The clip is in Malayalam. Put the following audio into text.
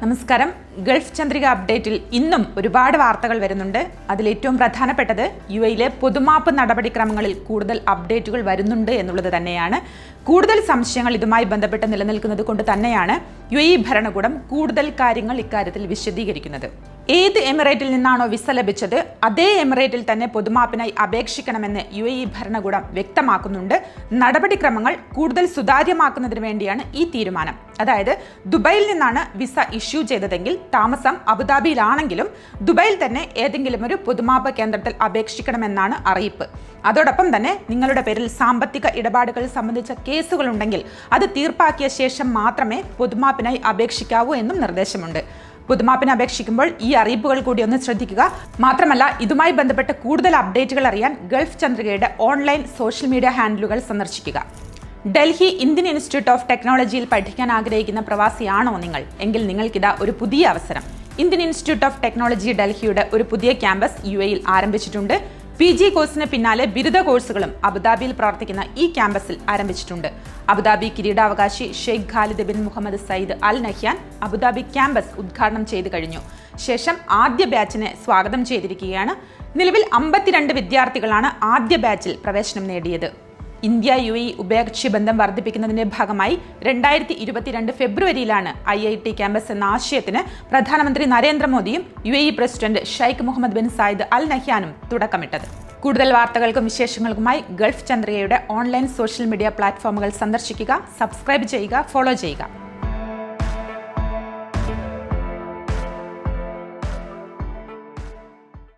നമസ്കാരം. ഗൾഫ് ചന്ദ്രിക അപ്ഡേറ്റിൽ ഇന്നും ഒരുപാട് വാർത്തകൾ വരുന്നുണ്ട്. അതിൽ ഏറ്റവും പ്രധാനപ്പെട്ടത് യു എയിലെ പൊതുമാപ്പ് നടപടിക്രമങ്ങളിൽ കൂടുതൽ അപ്ഡേറ്റുകൾ വരുന്നുണ്ട് എന്നുള്ളത് തന്നെയാണ്. കൂടുതൽ സംശയങ്ങൾ ഇതുമായി ബന്ധപ്പെട്ട് നിലനിൽക്കുന്നത് കൊണ്ട് തന്നെയാണ് യു എ ഭരണകൂടം കൂടുതൽ കാര്യങ്ങൾ ഇക്കാര്യത്തിൽ വിശദീകരിക്കുന്നത്. ഏത് എമിറേറ്റിൽ നിന്നാണോ വിസ ലഭിച്ചത് അതേ എമിറേറ്റിൽ തന്നെ പൊതുമാപ്പിനായി അപേക്ഷിക്കണമെന്ന് യു എ ഇ ഭരണകൂടം വ്യക്തമാക്കുന്നുണ്ട്. നടപടിക്രമങ്ങൾ കൂടുതൽ സുതാര്യമാക്കുന്നതിന് വേണ്ടിയാണ് ഈ തീരുമാനം. അതായത് ദുബൈയിൽ നിന്നാണ് വിസ ഇഷ്യൂ ചെയ്തതെങ്കിൽ താമസം അബുദാബിയിലാണെങ്കിലും ദുബൈയിൽ തന്നെ ഏതെങ്കിലും ഒരു പൊതുമാപ്പ് കേന്ദ്രത്തിൽ അപേക്ഷിക്കണമെന്നാണ് അറിയിപ്പ്. അതോടൊപ്പം തന്നെ നിങ്ങളുടെ പേരിൽ സാമ്പത്തിക ഇടപാടുകൾ സംബന്ധിച്ച കേസുകൾ ഉണ്ടെങ്കിൽ അത് തീർപ്പാക്കിയ ശേഷം മാത്രമേ പൊതുമാപ്പിനായി അപേക്ഷിക്കാവൂ എന്നും നിർദ്ദേശമുണ്ട്. പുതുമാപ്പിന് അപേക്ഷിക്കുമ്പോൾ ഈ അറിയിപ്പുകൾ കൂടി ഒന്ന് ശ്രദ്ധിക്കുക. മാത്രമല്ല ഇതുമായി ബന്ധപ്പെട്ട് കൂടുതൽ അപ്ഡേറ്റുകൾ അറിയാൻ ഗൾഫ് ചന്ദ്രികയുടെ ഓൺലൈൻ സോഷ്യൽ മീഡിയ ഹാൻഡിലുകൾ സന്ദർശിക്കുക. ഡൽഹി ഇന്ത്യൻ ഇൻസ്റ്റിറ്റ്യൂട്ട് ഓഫ് ടെക്നോളജിയിൽ പഠിക്കാൻ ആഗ്രഹിക്കുന്ന പ്രവാസിയാണോ നിങ്ങൾ? എങ്കിൽ നിങ്ങൾക്കിതാ ഒരു പുതിയ അവസരം. ഇന്ത്യൻ ഇൻസ്റ്റിറ്റ്യൂട്ട് ഓഫ് ടെക്നോളജി ഡൽഹിയുടെ ഒരു പുതിയ ക്യാമ്പസ് യു എയിൽ ആരംഭിച്ചിട്ടുണ്ട്. പി ജി കോഴ്സിന് പിന്നാലെ ബിരുദ കോഴ്സുകളും അബുദാബിയിൽ പ്രവർത്തിക്കുന്ന ഈ ക്യാമ്പസിൽ ആരംഭിച്ചിട്ടുണ്ട്. അബുദാബി കിരീടാവകാശി Sheikh Khalid bin Mohammed Zayed Al Nahyan Abu Dhabi campus ഉദ്ഘാടനം ചെയ്തു കഴിഞ്ഞു. ശേഷം ആദ്യ ബാച്ചിനെ സ്വാഗതം ചെയ്തിരിക്കുകയാണ്. നിലവിൽ അമ്പത്തിരണ്ട് വിദ്യാർത്ഥികളാണ് ആദ്യ ബാച്ചിൽ പ്രവേശനം നേടിയത്. ഇന്ത്യ യു ഇ ഉഭയകക്ഷി ബന്ധം വർദ്ധിപ്പിക്കുന്നതിന്റെ ഭാഗമായി രണ്ടായിരത്തി ഇരുപത്തിരണ്ട് ഫെബ്രുവരിയിലാണ് ഐ ഐ ടി ക്യാമ്പസ് എന്ന ആശയത്തിന് പ്രധാനമന്ത്രി നരേന്ദ്രമോദിയും U A E president Sheikh Mohammed bin Zayed Al നഹ്യാനും തുടക്കമിട്ടത്. കൂടുതൽ വാർത്തകൾക്കും വിശേഷങ്ങൾക്കുമായി ഗൾഫ് ചന്ദ്രികയുടെ ഓൺലൈൻ സോഷ്യൽ മീഡിയ പ്ലാറ്റ്ഫോമുകൾ സന്ദർശിക്കുക സബ്സ്ക്രൈബ് ചെയ്യുക ഫോളോ ചെയ്യുക.